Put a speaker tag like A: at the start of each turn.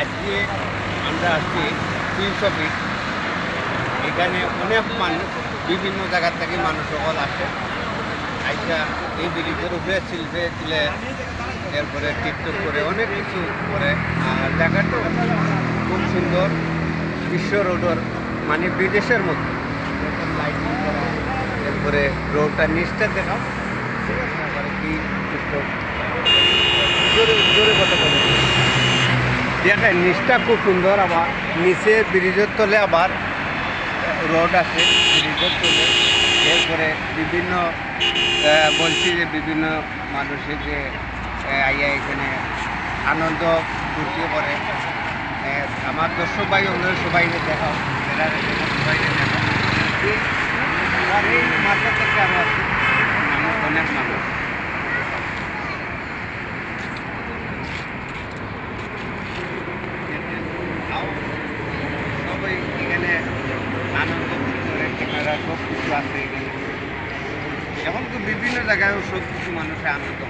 A: আজকে আমরা আসছি তিনশো ফিট এখানে অনেক মানুষ, বিভিন্ন জায়গার থেকে মানুষ সকল আসে। আইসা এই ব্রিজের উপরে শিল্পে ছিলে এরপরে টিকটক করে অনেক কিছু করে, আর জায়গাটা খুব সুন্দর বিশ্ব রোডর মানে বিদেশের মতো। লাইটিং করা এরপরে রোডটা নিচটা তারপরে দেখেন, নিচটা খুব সুন্দর আবার, নিচে ব্রিজের তলে আবার রোড আছে, ব্রিজের তলে। এরপরে বিভিন্ন বলছি যে বিভিন্ন মানুষের যে আইয়া এখানে আনন্দ ফুর্তি করে আমার দর্শক ভাই ওগুলো সবাই দেখাও সবাই দেখাও। এই আমার মাথা থেকে আমি আছি মানুষ অনেক মানুষ আও, সবাই এখানে আনন্দ করে ক্যামেরা সব কিছু আছে এখানে। বিভিন্ন জায়গায় সব কিছু মানুষের আনন্দ